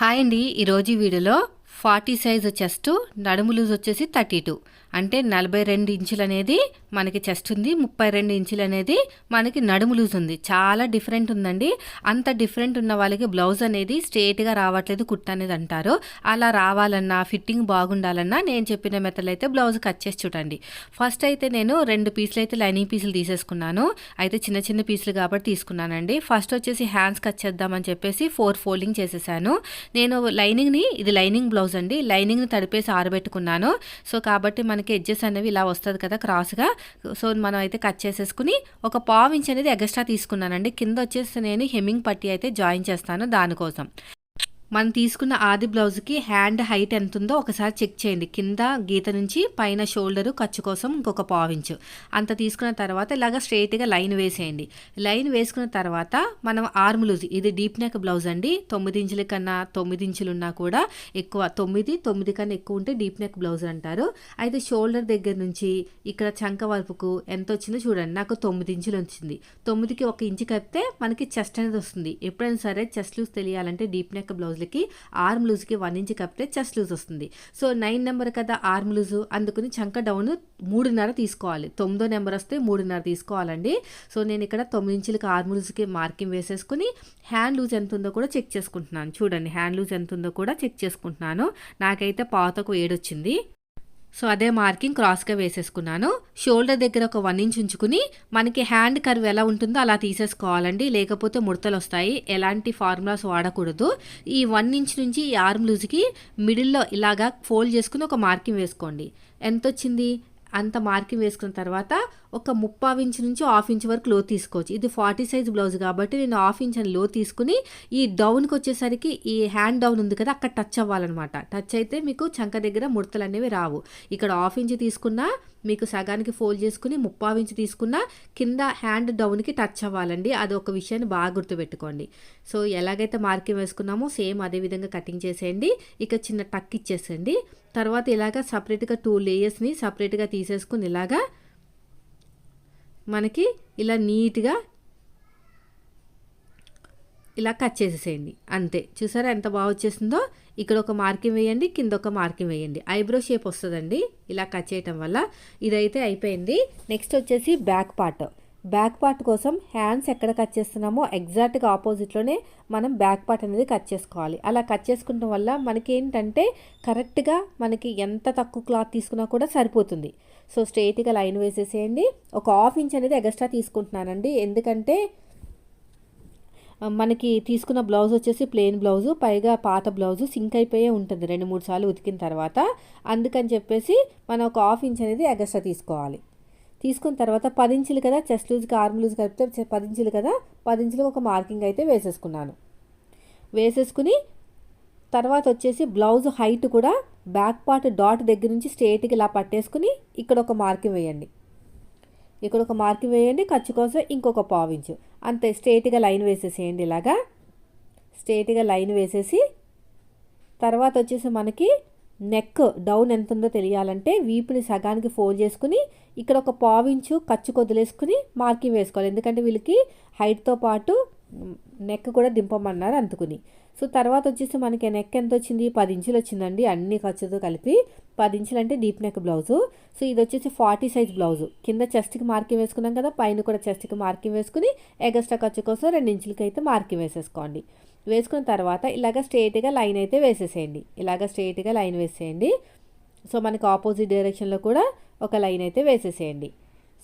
Hi అండి. ఈరోజు వీడియోలో ఫార్టీ సైజ్ చెస్ట్ నడుము లూజ్ వచ్చేసి థర్టీ టూ. అంటే నలభై రెండు ఇంచులు అనేది మనకి చెస్ట్ ఉంది ముప్పై రెండు ఇంచులు అనేది మనకి నడుము లూజ్ ఉంది. చాలా డిఫరెంట్ ఉందండి. అంత డిఫరెంట్ ఉన్న వాళ్ళకి బ్లౌజ్ అనేది స్ట్రేట్గా రావట్లేదు కుట్ట అనేది అంటారు. అలా రావాలన్నా ఫిట్టింగ్ బాగుండాలన్నా నేను చెప్పిన మెథడ్ అయితే బ్లౌజ్ కట్ చేసి చూడండి. ఫస్ట్ అయితే నేను రెండు పీసులు అయితే లైనింగ్ పీసులు తీసేసుకున్నాను. అయితే చిన్న చిన్న పీసులు కాబట్టి తీసుకున్నానండి. ఫస్ట్ వచ్చేసి హ్యాండ్స్ కట్ చేద్దామని చెప్పేసి ఫోర్ ఫోల్డింగ్ చేసేసాను. నేను లైనింగ్ని ఇది లైనింగ్ బ్లౌజ్ అండి. లైనింగ్ని తడిపేసి ఆరబెట్టుకున్నాను. సో కాబట్టి మన మనకి ఎడ్జెస్ అనేవి ఇలా వస్తుంది కదా క్రాస్గా సో మనం అయితే కట్ చేసేసుకుని ఒక పావు ఇంచ్ అనేది ఎగస్ట్రా తీసుకున్నానండి. కింద వచ్చేసి నేను హెమ్మింగ్ పట్టి అయితే జాయిన్ చేస్తాను దానికోసం. మనం తీసుకున్న ఆది బ్లౌజ్కి హ్యాండ్ హైట్ ఎంత ఉందో ఒకసారి చెక్ చేయండి. కింద గీత నుంచి పైన షోల్డరు ఖర్చు కోసం ఇంకొక పావించు అంత తీసుకున్న తర్వాత ఇలాగ స్ట్రైట్గా లైన్ వేసేయండి. లైన్ వేసుకున్న తర్వాత మనం ఆర్మ్ లూజ్ ఇది డీప్ నెక్ బ్లౌజ్ అండి. తొమ్మిది ఇంచుల కన్నా తొమ్మిది ఇంచులు ఉన్నా కూడా ఎక్కువ తొమ్మిది తొమ్మిది కన్నా ఎక్కువ ఉంటే డీప్ నెక్ బ్లౌజ్ అంటారు. అయితే షోల్డర్ దగ్గర నుంచి ఇక్కడ చంక వరపుకు ఎంత వచ్చిందో చూడండి. నాకు తొమ్మిది ఇంచులు వచ్చింది. తొమ్మిదికి ఒక ఇంచు కప్పితే మనకి చెస్ట్ అనేది వస్తుంది. ఎప్పుడైనా సరే చెస్ట్ లూజ్ తెలియాలంటే డీప్ నెక్ బ్లౌజ్ బ్లౌజ్లకి ఆర్మ్ లూజ్కి వన్ ఇంచ్ కప్పితే చెస్ట్ లూజ్ వస్తుంది. సో నైన్ నెంబర్ కదా ఆర్మ్ లూజ్ అందుకుని చంక డౌన్ మూడున్నర తీసుకోవాలి. తొమ్మిదో నెంబర్ వస్తే మూడున్నర తీసుకోవాలండి. సో నేను ఇక్కడ తొమ్మిది ఇంచులకి ఆర్మ్ లూజ్కి మార్కింగ్ వేసేసుకుని హ్యాండ్ లూజ్ ఎంత ఉందో కూడా చెక్ చేసుకుంటున్నాను. చూడండి హ్యాండ్ లూజ్ ఎంత ఉందో కూడా చెక్ చేసుకుంటున్నాను. నాకైతే పాతకు ఏడొచ్చింది. సో అదే మార్కింగ్ క్రాస్గా వేసేసుకున్నాను. షోల్డర్ దగ్గర ఒక వన్ ఇంచ్ ఉంచుకుని మనకి హ్యాండ్ కర్వ్ ఎలా ఉంటుందో అలా తీసేసుకోవాలండి. లేకపోతే ముడతలు వస్తాయి ఎలాంటి ఫార్ములాస్ వాడకూడదు. ఈ వన్ ఇంచ్ నుంచి ఈ ఆర్మ్ లూజ్కి మిడిల్లో ఇలాగా ఫోల్డ్ చేసుకుని ఒక మార్కింగ్ వేసుకోండి. ఎంత వచ్చింది అంత మార్కింగ్ వేసుకున్న తర్వాత ఒక ముప్పావు ఇంచ్ నుంచి హాఫ్ ఇంచ్ వరకు లో తీసుకోవచ్చు. ఇది ఫార్టీ సైజ్ బ్లౌజ్ కాబట్టి నేను హాఫ్ ఇంచ్ అని లో తీసుకుని ఈ డౌన్కి వచ్చేసరికి ఈ హ్యాండ్ డౌన్ ఉంది కదా అక్కడ టచ్ అవ్వాలన్నమాట. టచ్ అయితే మీకు చంక దగ్గర ముడతలు అనేవి రావు. ఇక్కడ హాఫ్ ఇంచ్ తీసుకున్నా మీకు సగానికి ఫోల్డ్ చేసుకుని ముప్పావు ఇంచు తీసుకున్న కింద హ్యాండ్ డౌన్కి టచ్ అవ్వాలండి. అది ఒక విషయాన్ని బాగా గుర్తుపెట్టుకోండి. సో ఎలాగైతే మార్కింగ్ వేసుకున్నామో సేమ్ అదే విధంగా కటింగ్ చేసేయండి. ఇక చిన్న టక్ ఇచ్చేసేయండి. తర్వాత ఇలాగ సపరేట్గా టూ లేయర్స్ని సపరేట్గా తీసేసుకుని ఇలాగా మనకి ఇలా నీట్గా ఇలా కట్ చేసేసేయండి. అంతే. చూసారా ఎంత బాగా వచ్చేసిందో? ఇక్కడ ఒక మార్కింగ్ వేయండి కింద ఒక మార్కింగ్ వేయండి. ఐబ్రో షేప్ వస్తుందండి. ఇలా కట్ చేయటం వల్ల ఇదైతే అయిపోయింది. నెక్స్ట్ వచ్చేసి బ్యాక్ పార్ట్ బ్యాక్ పార్ట్ కోసం హ్యాండ్స్ ఎక్కడ కట్ చేస్తున్నామో ఎగ్జాక్ట్గా ఆపోజిట్లోనే మనం బ్యాక్ పార్ట్ అనేది కట్ చేసుకోవాలి. అలా కట్ చేసుకుంటాం వల్ల మనకి ఏంటంటే కరెక్ట్గా మనకి ఎంత తక్కువ క్లాత్ తీసుకున్నా కూడా సరిపోతుంది. సో స్ట్రైట్గా లైన్ వేసేసేయండి. ఒక హాఫ్ ఇంచ్ అనేది ఎక్స్ట్రా తీసుకుంటున్నానండి. ఎందుకంటే మనకి తీసుకున్న బ్లౌజ్ వచ్చేసి ప్లెయిన్ బ్లౌజు పైగా పాత బ్లౌజు సింక్ అయిపోయే ఉంటుంది. రెండు మూడు సార్లు ఉతికిన తర్వాత అందుకని చెప్పేసి మనం ఒక హాఫ్ ఇంచ్ అనేది ఎగస్ట్రా తీసుకోవాలి. తీసుకున్న తర్వాత పది ఇంచులు కదా చెస్ట్ లూజ్కి ఆర్మ్ లూజ్ కలిపితే పది ఇంచులు కదా పది ఇంచులకు ఒక మార్కింగ్ అయితే వేసేసుకున్నాను. వేసేసుకుని తర్వాత వచ్చేసి బ్లౌజ్ హైట్ కూడా బ్యాక్ పార్ట్ డాట్ దగ్గర నుంచి స్ట్రేట్కి ఇలా పట్టేసుకుని ఇక్కడ ఒక మార్కింగ్ వేయండి. ఇక్కడ ఒక మార్కింగ్ వేయండి ఖర్చు కోసం ఇంకొక పావించు అంతే స్ట్రేట్గా లైన్ వేసేసేయండి ఇలాగా. స్ట్రేట్గా లైన్ వేసేసి తర్వాత వచ్చేసి మనకి నెక్ డౌన్ ఎంత ఉందో తెలియాలంటే వీపుని సగానికి ఫోల్డ్ చేసుకుని ఇక్కడ ఒక పావించు ఖర్చు కొదిలేసుకుని మార్కింగ్ వేసుకోవాలి. ఎందుకంటే వీళ్ళకి హైట్తో పాటు నెక్ కూడా దింపమన్నారు అందుకుని. సో తర్వాత వచ్చేసి మనకి నెక్ ఎంత వచ్చింది? పది ఇంచులు వచ్చిందండి. అన్ని ఖర్చుతో కలిపి పది ఇంచులు అంటే డీప్ నెక్ బ్లౌజు సో ఇది వచ్చేసి ఫార్టీ సైజ్ బ్లౌజు కింద చెస్ట్కి మార్కింగ్ వేసుకున్నాం కదా పైన కూడా చెస్ట్కి మార్కింగ్ వేసుకుని ఎగస్ట్రా ఖర్చు కోసం రెండు ఇంచులకి అయితే మార్కింగ్ వేసేసుకోండి. వేసుకున్న తర్వాత ఇలాగ స్ట్రేట్గా లైన్ అయితే వేసేసేయండి. ఇలాగ స్ట్రేట్గా లైన్ వేసేయండి. సో మనకి ఆపోజిట్ డైరెక్షన్లో కూడా ఒక లైన్ అయితే వేసేసేయండి.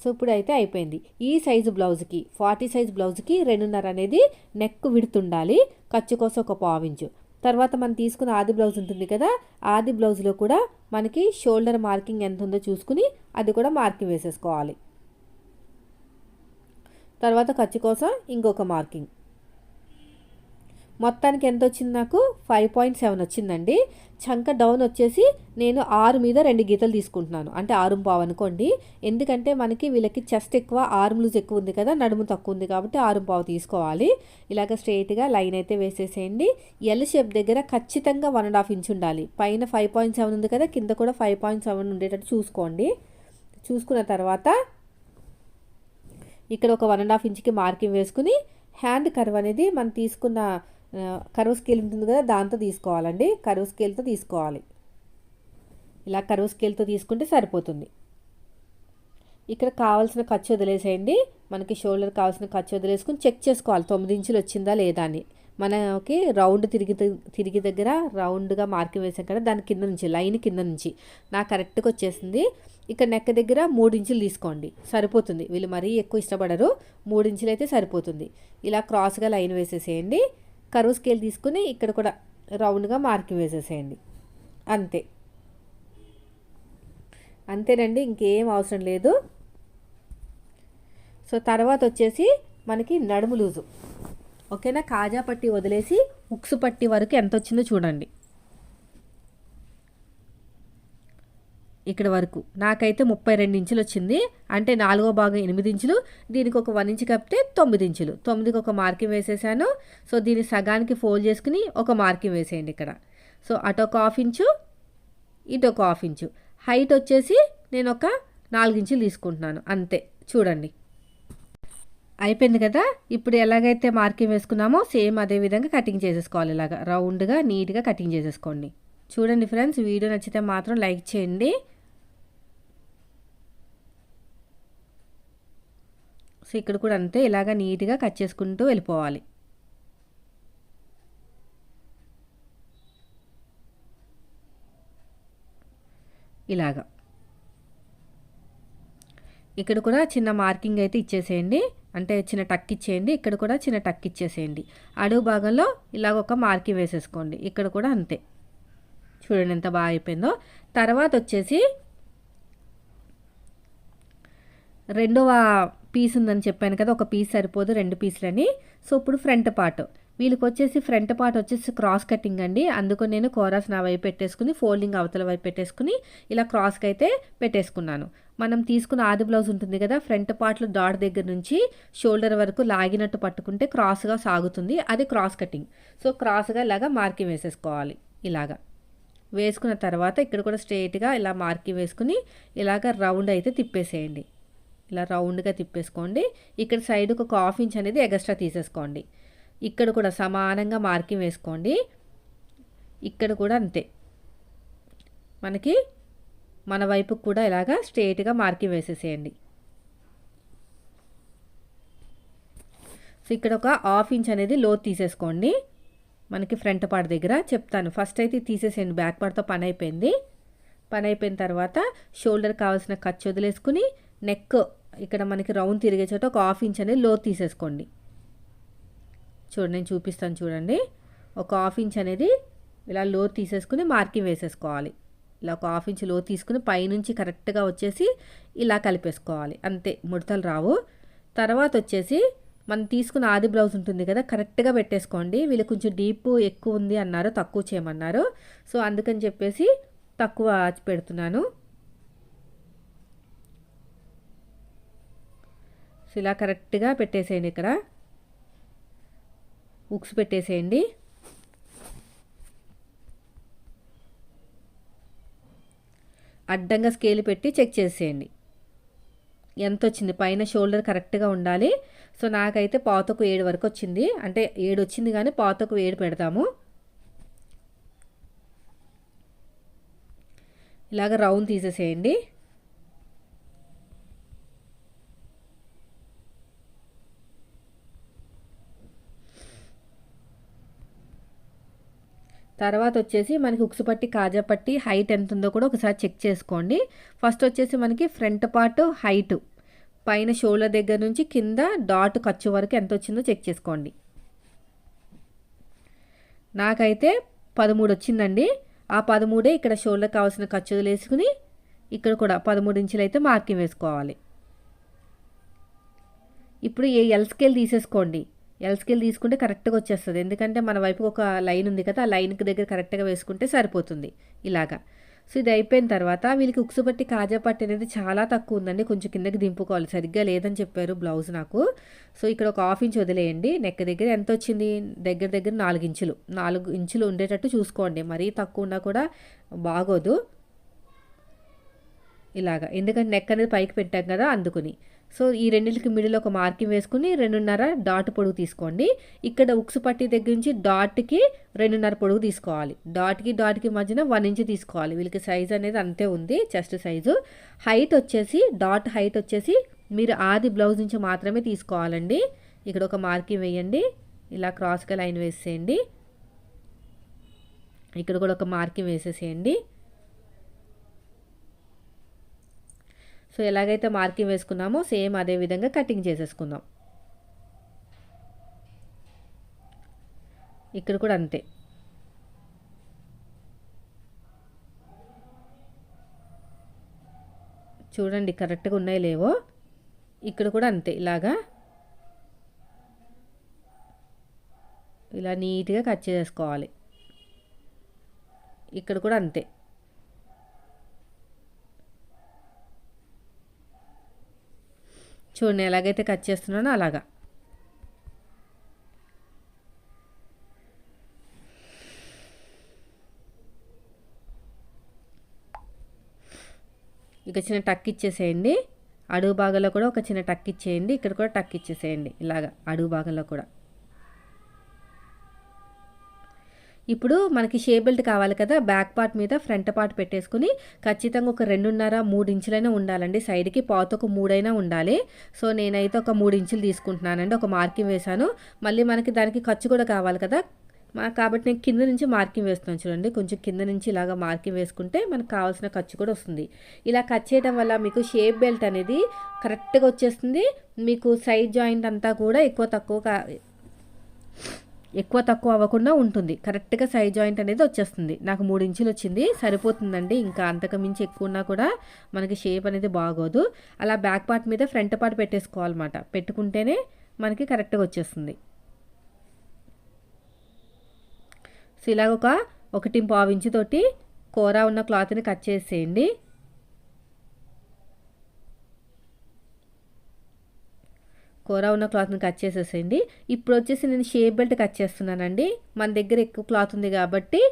సో ఇప్పుడు అయితే అయిపోయింది. ఈ సైజు బ్లౌజ్కి ఫార్టీ సైజ్ బ్లౌజ్కి రెండున్నర అనేది నెక్ విడుతుండాలి ఖర్చు కోసం ఒక పావించు తర్వాత మనం తీసుకున్న ఆది బ్లౌజ్ ఉంటుంది కదా ఆది బ్లౌజ్లో కూడా మనకి షోల్డర్ మార్కింగ్ ఎంత ఉందో చూసుకుని అది కూడా మార్కింగ్ వేసేసుకోవాలి. తర్వాత ఖర్చు కోసం ఇంకొక మార్కింగ్. మొత్తానికి ఎంత వచ్చింది నాకు? ఫైవ్ పాయింట్ సెవెన్ వచ్చిందండి. చంక డౌన్ వచ్చేసి నేను ఆరు మీద రెండు గీతలు తీసుకుంటున్నాను. అంటే ఆరుం పావు అనుకోండి. ఎందుకంటే మనకి వీళ్ళకి చెస్ట్ ఎక్కువ ఆర్మ్ లూజ్ ఎక్కువ ఉంది కదా నడుము తక్కువ ఉంది కాబట్టి ఆరుం పావు తీసుకోవాలి. ఇలాగ స్ట్రైట్గా లైన్ అయితే వేసేసేయండి. ఎల్ షేప్ దగ్గర ఖచ్చితంగా వన్ అండ్ హాఫ్ ఇంచ్ ఉండాలి. పైన ఫైవ్ పాయింట్ సెవెన్ ఉంది కదా కింద కూడా ఫైవ్ పాయింట్ సెవెన్ ఉండేటట్టు చూసుకోండి. చూసుకున్న తర్వాత ఇక్కడ ఒక వన్ అండ్ హాఫ్ ఇంచ్కి మార్కింగ్ వేసుకుని హ్యాండ్ కర్వ్ అనేది మనం తీసుకున్న కరువు స్కేల్ ఉంటుంది కదా దాంతో తీసుకోవాలండి. కరువు స్కేల్తో తీసుకోవాలి. ఇలా కరువు స్కేల్తో తీసుకుంటే సరిపోతుంది. ఇక్కడ కావాల్సిన ఖర్చు వదిలేసేయండి. మనకి షోల్డర్ కావాల్సిన ఖర్చు వదిలేసుకుని చెక్ చేసుకోవాలి. తొమ్మిది ఇంచులు వచ్చిందా లేదా అని. మనకి రౌండ్ తిరిగి తిరిగి దగ్గర రౌండ్గా మార్కింగ్ వేసాం కదా దాని కింద నుంచి లైన్ కింద నుంచి. నాకు కరెక్ట్గా వచ్చేసింది. ఇక్కడ నెక్క దగ్గర మూడు ఇంచులు తీసుకోండి. సరిపోతుంది. వీళ్ళు మరీ ఎక్కువ ఇష్టపడరు. మూడు ఇంచులు అయితే సరిపోతుంది. ఇలా క్రాస్గా లైన్ వేసేసేయండి. కరువు స్కేల్ తీసుకుని ఇక్కడ కూడా రౌండ్గా మార్కింగ్ వేసేసేయండి. అంతే. అంతేనండి ఇంకేం అవసరం లేదు. సో తర్వాత వచ్చేసి మనకి నడుము లూజు. ఓకేనా? కాజా పట్టి వదిలేసి ఉక్సు పట్టి వరకు ఎంత వచ్చిందో చూడండి. ఇక్కడ వరకు. నాకైతే ముప్పై రెండు ఇంచులు వచ్చింది. అంటే నాలుగో భాగం ఎనిమిది ఇంచులు దీనికి ఒక వన్ ఇంచు కప్పితే తొమ్మిది ఇంచులు. తొమ్మిదికి ఒక మార్కింగ్ వేసేసాను. సో దీన్ని సగానికి ఫోల్డ్ చేసుకుని ఒక మార్కింగ్ వేసేయండి ఇక్కడ. సో అటు ఒక హాఫ్ ఇంచు ఇటు ఒక హాఫ్ ఇంచు. హైట్ వచ్చేసి నేను ఒక నాలుగు ఇంచులు తీసుకుంటున్నాను. అంతే. చూడండి. అయిపోయింది కదా? ఇప్పుడు ఎలాగైతే మార్కింగ్ వేసుకున్నామో సేమ్ అదే విధంగా కటింగ్ చేసేసుకోవాలి ఇలాగా. రౌండ్గా నీట్గా కటింగ్ చేసేసుకోండి. చూడండి ఫ్రెండ్స్ వీడియో నచ్చితే మాత్రం లైక్ చేయండి. సో ఇక్కడ కూడా అంతే ఇలాగ నీట్గా కట్ చేసుకుంటూ వెళ్ళిపోవాలి. ఇలాగ. ఇక్కడ కూడా చిన్న మార్కింగ్ అయితే ఇచ్చేసేయండి. అంటే చిన్న టక్ ఇచ్చేయండి. ఇక్కడ కూడా చిన్న టక్ ఇచ్చేసేయండి. అడుగు భాగంలో ఇలాగ ఒక మార్కింగ్ వేసేసుకోండి. ఇక్కడ కూడా అంతే. చూడండి ఎంత బాగా అయిపోయిందో. తర్వాత వచ్చేసి రెండవ పీస్ ఉందని చెప్పాను కదా ఒక పీస్ సరిపోదు రెండు పీసులని. సో ఇప్పుడు ఫ్రంట్ పార్ట్. వీళ్ళకి వచ్చేసి ఫ్రంట్ పార్ట్ వచ్చేసి క్రాస్ కటింగ్ అండి. అందుకని నేను కోరాస్ నా వైపు పెట్టేసుకుని ఫోల్డింగ్ అవతల వైపు పెట్టేసుకుని ఇలా క్రాస్కి అయితే పెట్టేసుకున్నాను. మనం తీసుకున్న ఆది బ్లౌజ్ ఉంటుంది కదా ఫ్రంట్ పార్ట్లో డాట్ దగ్గర నుంచి షోల్డర్ వరకు లాగినట్టు పట్టుకుంటే క్రాస్గా సాగుతుంది. అది క్రాస్ కటింగ్ సో క్రాస్గా ఇలాగా మార్కింగ్ వేసేసుకోవాలి ఇలాగా. వేసుకున్న తర్వాత ఇక్కడ కూడా స్ట్రైట్గా ఇలా మార్కింగ్ వేసుకుని ఇలాగ రౌండ్ అయితే తిప్పేసేయండి. ఇలా రౌండ్గా తిప్పేసుకోండి. ఇక్కడ సైడ్కి ఒక హాఫ్ ఇంచ్ అనేది ఎగస్ట్రా తీసేసుకోండి. ఇక్కడ కూడా సమానంగా మార్కింగ్ వేసుకోండి. ఇక్కడ కూడా అంతే. మనకి మన వైపుకు కూడా ఇలాగా స్ట్రేట్గా మార్కింగ్ వేసేసేయండి. సో ఇక్కడ ఒక హాఫ్ ఇంచ్ అనేది లో తీసేసుకోండి. మనకి ఫ్రంట్ పార్ట్ దగ్గర చెప్తాను. ఫస్ట్ అయితే తీసేసేయండి. బ్యాక్ పార్ట్తో పని అయిపోయింది. పని అయిపోయిన తర్వాత షోల్డర్ కావాల్సిన ఖర్చు వదిలేసుకుని నెక్ ఇక్కడ మనకి రౌండ్ తిరిగే చోట ఒక హాఫ్ ఇంచ్ అనేది లో తీసేసుకోండి. చూడండి నేను చూపిస్తాను చూడండి. ఒక హాఫ్ ఇంచ్ అనేది ఇలా లో తీసేసుకుని మార్కింగ్ వేసేసుకోవాలి. ఇలా ఒక హాఫ్ ఇంచ్లో తీసుకుని పైనుంచి కరెక్ట్గా వచ్చేసి ఇలా కలిపేసుకోవాలి. అంతే ముడతలు రావు. తర్వాత వచ్చేసి మనం తీసుకున్న ఆది బ్లౌజ్ ఉంటుంది కదా కరెక్ట్గా పెట్టేసుకోండి. వీళ్ళు కొంచెం డీప్ ఎక్కువ ఉంది అన్నారు తక్కువ చేయమన్నారు. సో అందుకని చెప్పేసి తక్కువ పెడుతున్నాను. సో ఇలా కరెక్ట్గా పెట్టేసేయండి ఇక్కడ. ఉక్స్ పెట్టేసేయండి. అడ్డంగా స్కేల్ పెట్టి చెక్ చేసేయండి. ఎంత వచ్చింది పైన షోల్డర్ కరెక్ట్గా ఉండాలి. సో నాకైతే పాతకు ఏడు వరకు వచ్చింది అంటే ఏడు వచ్చింది కానీ పాతకు ఏడు పెడతాము. ఇలాగ రౌండ్ తీసేసేయండి. తర్వాత వచ్చేసి మనకి ఉక్సు పట్టి కాజా పట్టి హైట్ ఎంత ఉందో కూడా ఒకసారి చెక్ చేసుకోండి. ఫస్ట్ వచ్చేసి మనకి ఫ్రంట్ పార్ట్ హైట్ పైన షోల్డర్ దగ్గర నుంచి కింద డాట్ ఖర్చు వరకు ఎంత వచ్చిందో చెక్ చేసుకోండి. నాకైతే పదమూడు వచ్చిందండి. ఆ పదమూడే ఇక్కడ షోల్డర్ కావాల్సిన ఖర్చు వదిలేసుకుని ఇక్కడ కూడా పదమూడు ఇంచులు అయితే మార్కింగ్ వేసుకోవాలి. ఇప్పుడు ఏ ఎల్ స్కేల్ తీసేసుకోండి. ఎల్ స్కేల్ తీసుకుంటే కరెక్ట్గా వచ్చేస్తుంది. ఎందుకంటే మన వైపు ఒక లైన్ ఉంది కదా ఆ లైన్కి దగ్గర కరెక్ట్గా వేసుకుంటే సరిపోతుంది ఇలాగా. సో ఇది అయిపోయిన తర్వాత వీళ్ళకి ఉక్సు పట్టి కాజా పట్టి అనేది చాలా తక్కువ ఉందండి. కొంచెం కిందకి దింపుకోవాలి. సరిగ్గా లేదని చెప్పారు బ్లౌజ్ నాకు. సో ఇక్కడ ఒక హాఫ్ ఇంచ్ వదిలేయండి. నెక్ దగ్గర ఎంత వచ్చింది? దగ్గర దగ్గర నాలుగు ఇంచులు. నాలుగు ఇంచులు ఉండేటట్టు చూసుకోండి. మరీ తక్కువ ఉన్నా కూడా బాగోదు. ఇలాగా. ఎందుకంటే నెక్ అనేది పైకి పెట్టాం కదా అందుకుని. సో ఈ రెండింటికి మిడిల్ ఒక మార్కింగ్ వేసుకుని రెండున్నర డాట్ పొడుగు తీసుకోండి. ఇక్కడ ఉక్సు పట్టి దగ్గర నుంచి డాట్కి రెండున్నర పొడుగు తీసుకోవాలి. డాట్కి డాట్కి మధ్యన వన్ ఇంచ్ తీసుకోవాలి. వీళ్ళకి సైజ్ అనేది అంతే ఉంది చెస్ట్ సైజు హైట్ వచ్చేసి డాట్ హైట్ వచ్చేసి మీరు ఆది బ్లౌజ్ నుంచి మాత్రమే తీసుకోవాలండి. ఇక్కడ ఒక మార్కింగ్ వేయండి. ఇలా క్రాస్గా లైన్ వేసేయండి. ఇక్కడ కూడా ఒక మార్కింగ్ వేసేసేయండి. సో ఎలాగైతే మార్కింగ్ వేసుకున్నామో సేమ్ అదే విధంగా కటింగ్ చేసేసుకుందాం. ఇక్కడ కూడా అంతే. చూడండి కరెక్ట్గా ఉన్నాయి లేవో? ఇక్కడ కూడా అంతే ఇలాగా. ఇలా నీట్గా కట్ చేసుకోవాలి ఇక్కడ కూడా అంతే. చూడండి ఎలాగైతే కట్ చేస్తున్నానో అలాగా. ఇక చిన్న టక్ ఇచ్చేసేయండి. అడుగు భాగంలో కూడా ఒక చిన్న టక్ ఇచ్చేయండి. ఇక్కడ కూడా టక్ ఇచ్చేసేయండి. ఇలాగా అడుగు భాగంలో కూడా. ఇప్పుడు మనకి షే బెల్ట్ కావాలి కదా బ్యాక్ పార్ట్ మీద ఫ్రంట్ పార్ట్ పెట్టేసుకుని ఖచ్చితంగా ఒక రెండున్నర మూడు ఇంచులైనా ఉండాలండి. సైడ్కి పాత ఒక మూడైనా ఉండాలి. సో నేనైతే ఒక మూడు ఇంచులు తీసుకుంటున్నానండి. ఒక మార్కింగ్ వేశాను. మళ్ళీ మనకి దానికి ఖర్చు కూడా కావాలి కదా. కాబట్టి నేను కింద నుంచి మార్కింగ్ వేస్తున్నాను చూడండి. కొంచెం కింద నుంచి ఇలాగ మార్కింగ్ వేసుకుంటే మనకు కావాల్సిన ఖర్చు కూడా వస్తుంది. ఇలా కట్ చేయడం వల్ల మీకు షేప్ బెల్ట్ అనేది కరెక్ట్గా వచ్చేస్తుంది. మీకు సైడ్ జాయింట్ అంతా కూడా ఎక్కువ తక్కువ ఎక్కువ తక్కువ అవ్వకుండా ఉంటుంది. కరెక్ట్గా సైజ్ జాయింట్ అనేది వచ్చేస్తుంది. నాకు మూడు ఇంచులు వచ్చింది సరిపోతుందండి. ఇంకా అంతకు మించి ఎక్కువ ఉన్నా కూడా మనకి షేప్ అనేది బాగోదు. అలా బ్యాక్ పార్ట్ మీద ఫ్రంట్ పార్ట్ పెట్టేసుకోవాలన్నమాట. పెట్టుకుంటేనే మనకి కరెక్ట్గా వచ్చేస్తుంది. సో ఇలాగ ఒక ఒకటి పావు ఇంచు తోటి కూర ఉన్న క్లాత్ని కట్ చేసేయండి. కూర ఉన్న క్లాత్ని కట్ చేసేసేయండి. ఇప్పుడు వచ్చేసి నేను షేప్ బెల్ట్ కట్ చేస్తున్నానండి. మన దగ్గర ఎక్కువ క్లాత్ ఉంది కాబట్టి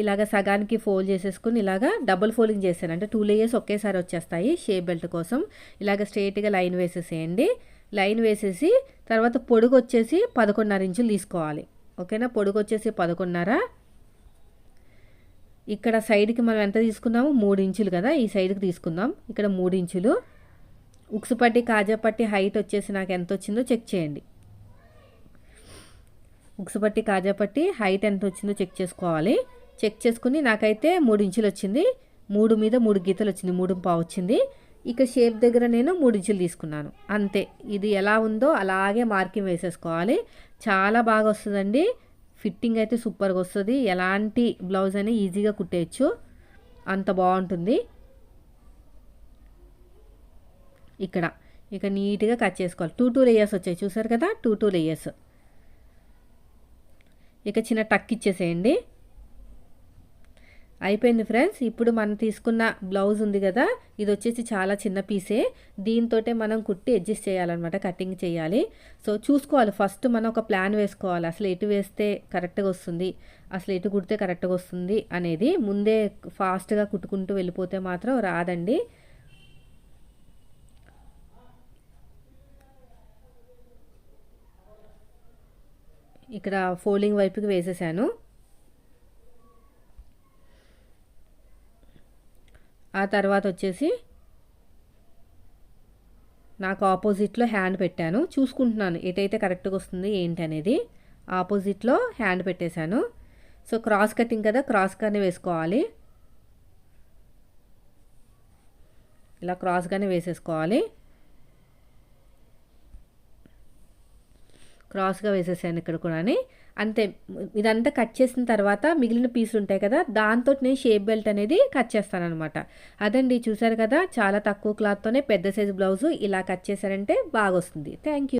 ఇలాగ సగానికి ఫోల్డ్ చేసేసుకుని ఇలాగ డబుల్ ఫోల్డింగ్ చేశాను. అంటే టూ లేయర్స్ ఒకేసారి వచ్చేస్తాయి షేప్ బెల్ట్ కోసం. ఇలాగ స్ట్రైట్గా లైన్ వేసేసేయండి. లైన్ వేసేసి తర్వాత పొడుగు వచ్చేసి పదకొండున్నర ఇంచులు తీసుకోవాలి. ఓకేనా? పొడుగు వచ్చేసి పదకొండున్నర. ఇక్కడ సైడ్కి మనం ఎంత తీసుకున్నాము? మూడు ఇంచులు కదా. ఈ సైడ్కి తీసుకుందాం. ఇక్కడ మూడు ఇంచులు. ఉక్సు పట్టి కాజా పట్టి హైట్ వచ్చేసి నాకు ఎంత వచ్చిందో చెక్ చేయండి. ఉక్సు పట్టి కాజా పట్టి హైట్ ఎంత వచ్చిందో చెక్ చేసుకోవాలి. చెక్ చేసుకుని నాకైతే మూడు ఇంచులు వచ్చింది. మూడు మీద మూడు గీతలు వచ్చింది. మూడు పావు వచ్చింది. ఇక షేప్ దగ్గర నేను మూడు ఇంచులు తీసుకున్నాను. అంతే. ఇది ఎలా ఉందో అలాగే మార్కింగ్ వేసేసుకోవాలి. చాలా బాగా వస్తుందండి. ఫిట్టింగ్ అయితే సూపర్గా వస్తుంది. ఎలాంటి బ్లౌజ్ అని ఈజీగా కుట్టేయచ్చు. అంత బాగుంటుంది. ఇక్కడ. ఇక నీట్గా కట్ చేసుకోవాలి. టూ టూ లేయర్స్ వచ్చాయి. చూసారు కదా? టూ టూ లేయర్స్ ఇక చిన్న టక్ ఇచ్చేసేయండి. అయిపోయింది ఫ్రెండ్స్. ఇప్పుడు మనం తీసుకున్న బ్లౌజ్ ఉంది కదా? ఇది వచ్చేసి చాలా చిన్న పీసే దీంతో మనం కుట్టి అడ్జస్ట్ చేయాలన్నమాట. కటింగ్ చేయాలి. సో చూసుకోవాలి. ఫస్ట్ మనం ఒక ప్లాన్ వేసుకోవాలి. అసలు ఎటు వేస్తే కరెక్ట్గా వస్తుంది? అసలు ఎటు కుడితే కరెక్ట్గా వస్తుంది? అనేది ముందే ఫాస్ట్గా కుట్టుకుంటూ వెళ్ళిపోతే మాత్రం రాదండి. ఇక్కడ ఫోల్డింగ్ వైపుకి వేసేసాను. ఆ తర్వాత వచ్చేసి నాకు ఆపోజిట్లో హ్యాండ్ పెట్టాను. చూసుకుంటున్నాను ఎటైతే కరెక్ట్గా వస్తుంది ఏంటి అనేది. ఆపోజిట్లో హ్యాండ్ పెట్టేశాను. సో క్రాస్ కటింగ్ కదా క్రాస్గానే వేసుకోవాలి. ఇలా క్రాస్గానే వేసేసుకోవాలి. క్రాస్గా వేసేసాను ఇక్కడ కూడా అంతే ఇదంతా కట్ చేసిన తర్వాత మిగిలిన పీసులు ఉంటాయి కదా దాంతో నేను షేప్ బెల్ట్ అనేది కట్ చేస్తాను అనమాట అదండి చూసారు కదా చాలా తక్కువ క్లాత్తోనే పెద్ద సైజు బ్లౌజు ఇలా కట్ చేశారంటే బాగా వస్తుంది థ్యాంక్ యూ.